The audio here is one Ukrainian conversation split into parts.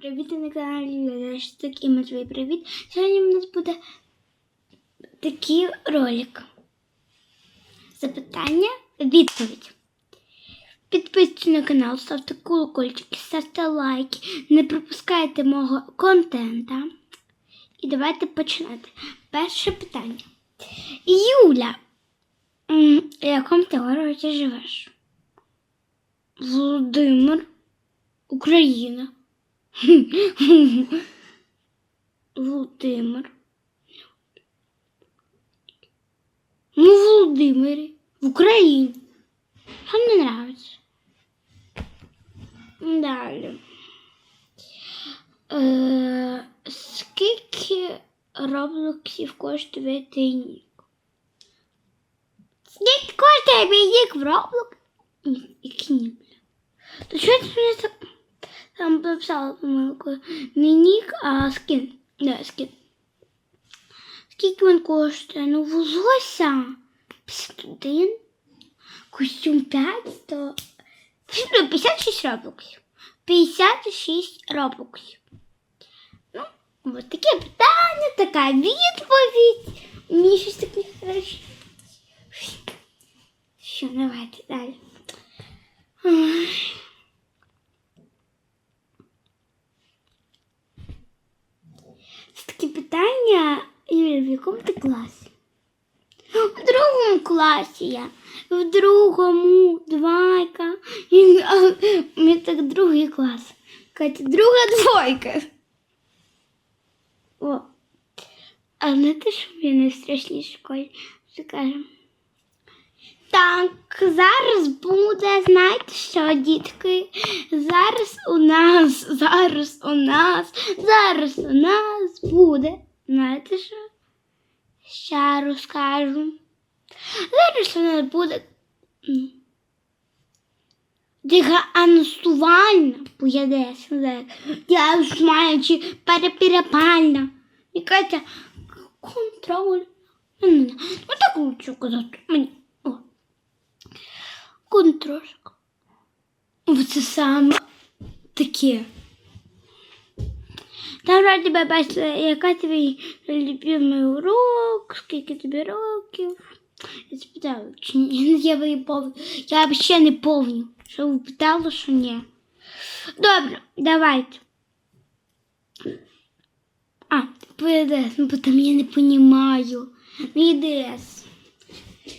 Привіт на каналі Лешстик і Матвій Привіт. Сьогодні в нас буде такий ролик. Запитання, відповідь. Підписуйтесь на канал, ставте колокольчики, ставте лайки, не пропускайте мого контента. І давайте починати. Перше питання. Юля, в якому ти городі живеш? Володимир, Україна. Володимир. Ну, Володимирі, в Україні. Вам не нравится. Далі. Е, скільки роблоксів коштує твій нік? Скільки коштує мій в Роблок? Який нік? То що ти мені так там написала помилку? Не нік, а скін. Да, скін. Скільки він коштує? Ну, волосся 51, костюм 5, то ну, 56 роблоксів. 56 роблоксів. Ну, ось таке питання, така відповідь. Мені щось таке хороше. Що, давайте далі. Ой. Це такі питання, Юля, в якому ти класі? В другому класі я. В другому, двойка. У мене так другий клас. Катя, друга двойка. О. А знаєте, що в мене в страшній школі? Скажемо. Так, зараз буде, знаєте що, дітки? Зараз у нас, зараз у нас, зараз у нас буде. Знаєте що? Ще розкажу. Зараз у нас буде м, діагностування поїдеться. Діагностування чи перепірапальна. Катя, контроль. Ну, так лучше казати. Мені. О. Контролька. Оце саме таке. Там раді тебе бачила, яка твій любимий урок, скільки тобі років. Я спитала, чи ні, я ви пов... Я взагалі не повню. Що ви питали, що ні. Добре, давайте. А, ПДС, ну потім я не розумію. Ну ЄДС.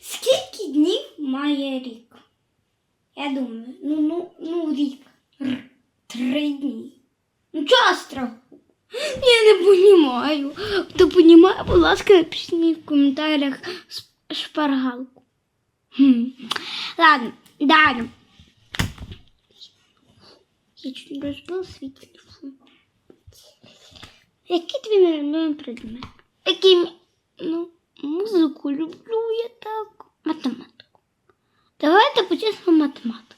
Скільки днів має рік? Я думаю, ну, ну, ну рік. Р. Три дні. Ну чого? Я не понимаю. Хто понимає, будь ласка, напишіть в коментарях шпаргалку. Хм. Ладно, далі. Я чуть не розбив свій телефон. Який твій нелюбимий предмет? Який, ну, музику люблю я так. Математику. Давайте по-чесному математика.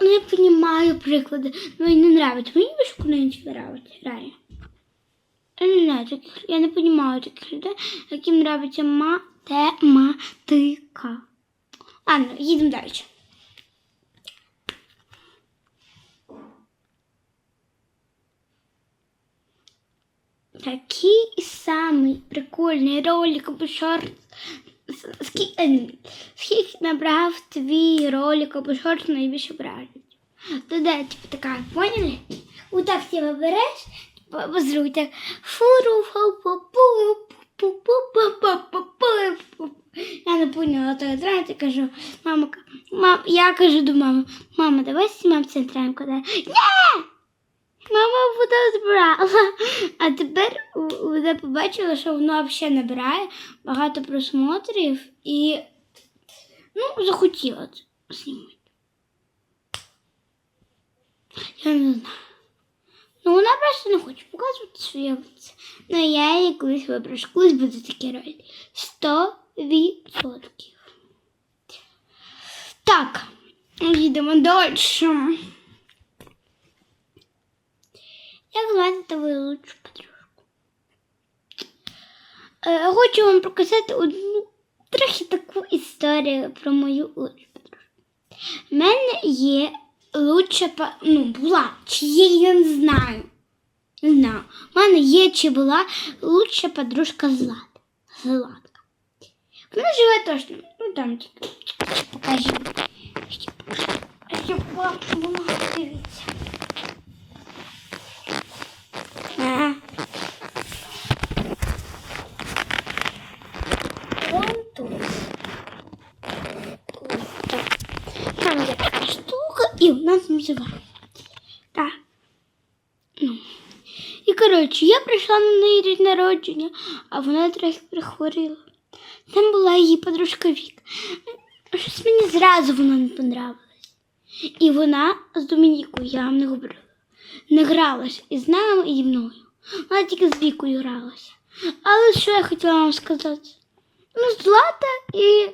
Ну, я понимаю приклади, и не нравится. Мені більше куди нравится, реально. Я не знаю, таких, я не понимаю таких людей, яким нравится математика. Ладно, їдемо далі. Такий самий прикольний ролик або шорт скільки, скільки набрав твій ролик або шорт найбільше бражень? То де, типу, така, поняли? Отак ти вибереш, типу, зруй так. Фуру, Я не поняла того тренера, кажу, мама, мам, я кажу до мами, мама, давай знімемо центренку, да? Ні! Мама буде збирала. А тепер вона побачила, що воно взагалі набирає багато просмотрів і ну, захотіла це знімати. Я не знаю. Ну, вона просто не хоче показувати своє лице. Ну, я її колись виброшу. Колись буде такі ролі. Сто відсотків. Так, їдемо далі. Як звати твою лучшу подружку? Е, хочу вам показати одну трохи таку історію про мою лучшу подружку. У мене є лучше по- ну, була, чи є, я не знаю. Не знаю. У мене є чи була лучша подружка Злата. Златка. Вона живе точно. Ну там тільки. Покажи. Ще покажи. Ще бачу, вона дивиться. Ага. Вон тут. Так. Там є така штука, і там. Так. Ну. І коротше, я прийшла на неї день народження, а вона трохи прихворіла. Там була її подружка Вік. Щось мені зразу вона не понравилась. І вона з Домінікою, я вам не говорила, не гралася із нами і зі мною. Вона тільки з Вікою гралася. Але що я хотіла вам сказати? Ну, Злата і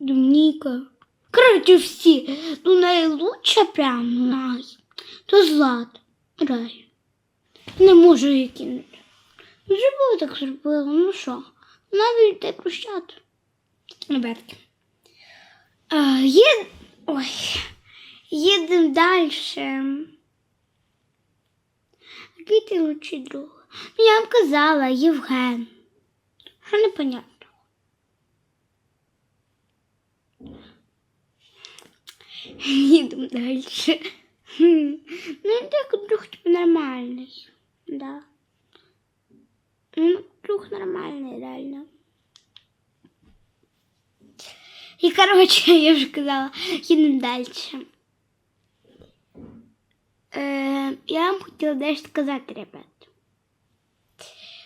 Домініка. Коротше, всі. Ну, найлучше прям най. То Злата. Реально. Не можу її кинути. Зробила так зробила, ну що? Навіть те прощати. Ребятки. Є... Ой. Їдемо далі. Який ти лучший друг? Ну, я вам казала, Євген. Що непонятно? Їдемо далі. Ну, так друг типу нормальний. Да. Ну, друг нормальний, реально. І, коротше, я вже казала, їдемо далі. Е, я вам хотіла дещо сказати, ребят.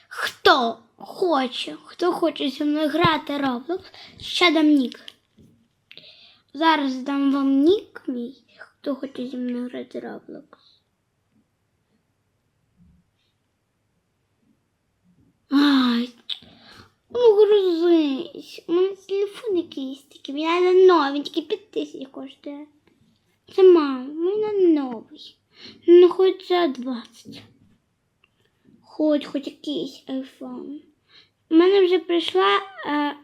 Хто хоче, хто хоче зі мною грати Roblox, ще дам нік. Зараз дам вам нік мій, хто хоче зі мною грати Roblox. Ай, ну грузись. У мене телефон якийсь такий, мені треба новий, тільки 5 тисяч коштує. Це мало, мені новий. Ну, хоч за 20. Хоч, хоч якийсь айфон. У мене вже прийшла е,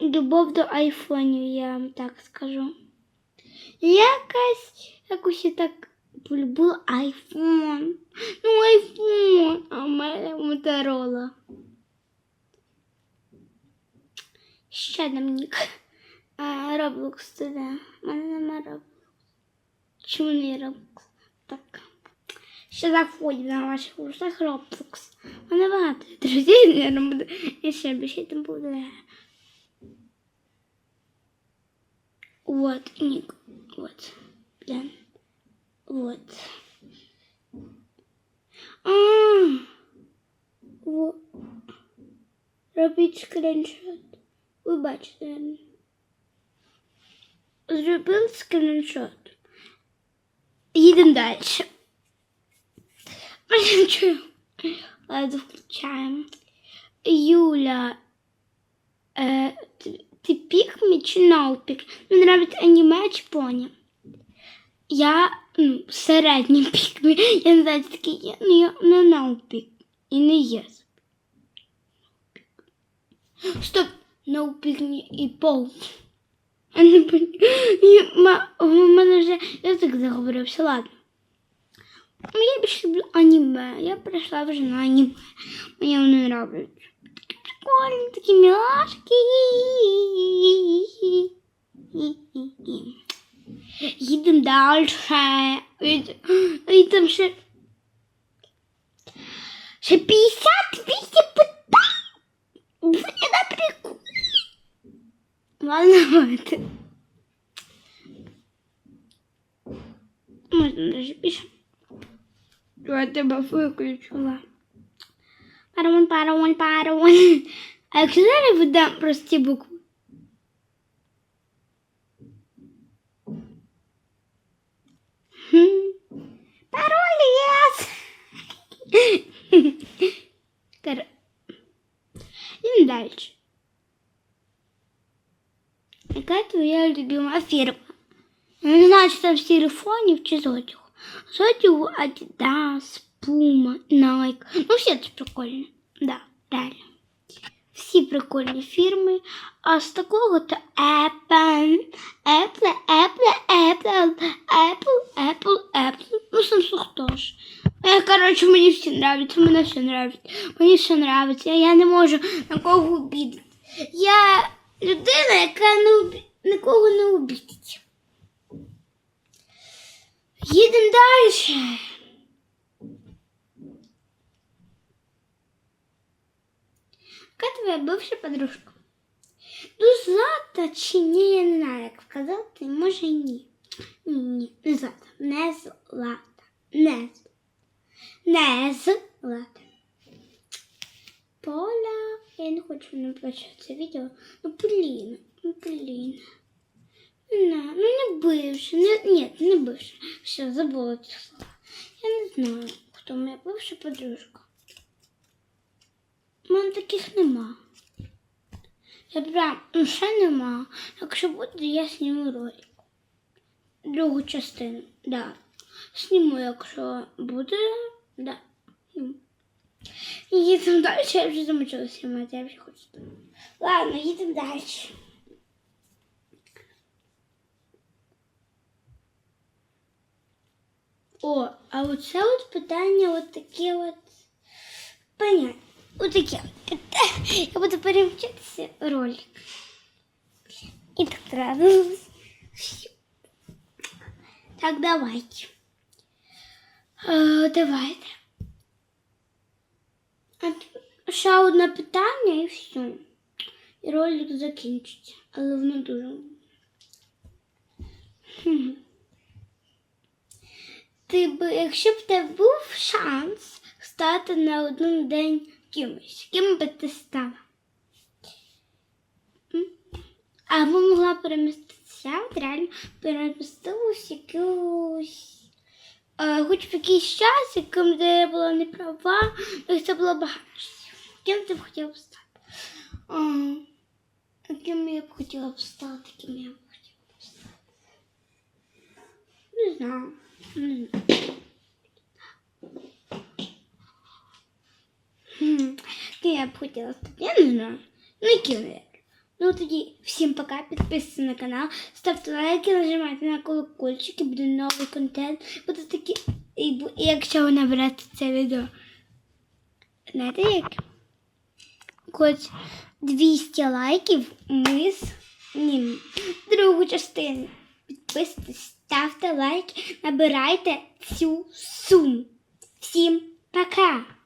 любов до айфонів, я вам так скажу. Якось, якось я так полюбила айфон. Ну, айфон, а в мене моторола. Ще нам нік. А, Роблокс туди. У мене нема Роблокс. Чому не Роблокс? Так. Ще заходить на ваших курсах Роблокс. У мене багато друзів, наверное, буде. І ще більше там буде. Вот, ник. Вот. Блин. Вот. А, вот. Робіть скріншот. Ви бачите. Зробив скріншот. Їдемо далі. Ладно, включаємо. Юля. Е, ти, ти пікмі чи ноупік? Мені нравиться аніме чи поні. Я ну, середній пікмі. Я не знаю, такий є, ну я не ноупік. І не є. Стоп, ноупік і пол. У мене вже язик заговорився, ладно. Ну, Я більше люблю аніме. Я прийшла вже на аніме. Мені вони нравляться. Прикольні, такі мілашки. Їдемо далі. Там ще. Ще 58 питань. Блін, на прикол. Ладно, давайте. Можна даже більше. Я тебе виключила. Парамон, парамон, парамон. А якщо зараз видам прості букви? Хм. Пароль єс. Кор... І далі. Яка твоя любима фірма? Я не знаю, чи там з телефонів чи з одягу. З одягу Adidas, Puma, Nike. Ну, все це прикольно. Да, реально. всі прикольні фірми, а з такого то Apple, Apple, Apple, Apple, Apple, Apple, Apple. Ну, Samsung теж. Е, коротше, мені всі нравиться, мене все нравиться. Мені все нравиться, я не можу на кого обідати. Я людина, яка не нікого не обідить. Їдемо далі. Яка твоя бивша подружка? Ну, Злата чи ні, я не знаю, як сказати, може і ні. Ні, ні, не Злата, не Злата, не Злата. Не Злата. Поля, я не хочу не бачити це відео. Ну, блін, ну, блін. Не, ну не бивша, не, ні, не бивша. Все, забула ці слова. Я не знаю, хто моя бивша подружка. Таких нема. Я прям ну, ще нема. Якщо буде, я зніму ролик. Другу частину, да. Зніму, якщо буде, да. Їдемо далі, я вже замучилася знімати, я вже хочу. Ладно, їдемо далі. О, а оце от питання от таке от понятно. От таке. Я буду перевчитися ролик. І так треба. Так, давайте. Давайте. Ще одне питання і все. І ролик закінчиться. Але воно дуже. Хм. Ти би, якщо б тебе був шанс стати на один день кимось, ким би ти стала? Або могла переміститися, от реально перемістилась якогось. е, Хоч в якийсь час, яким де я була не права, але це було багато. Ким ти б хотіла б стати? А, Ким я б хотіла б стати, ким я б хотіла б стати? Не знаю. Не знаю. Я б хотіла стати? Я не знаю. Ну, я? Ну тоді всім пока, підписуйтесь на канал, ставте лайки, нажимайте на колокольчик і буде новий контент. Буде такі, і, і якщо ви наберете це відео. Знаєте як? Хоч 200 лайків ми знімемо другу частину. Підписуйтесь, ставте лайки, набирайте цю суму. Всім пока!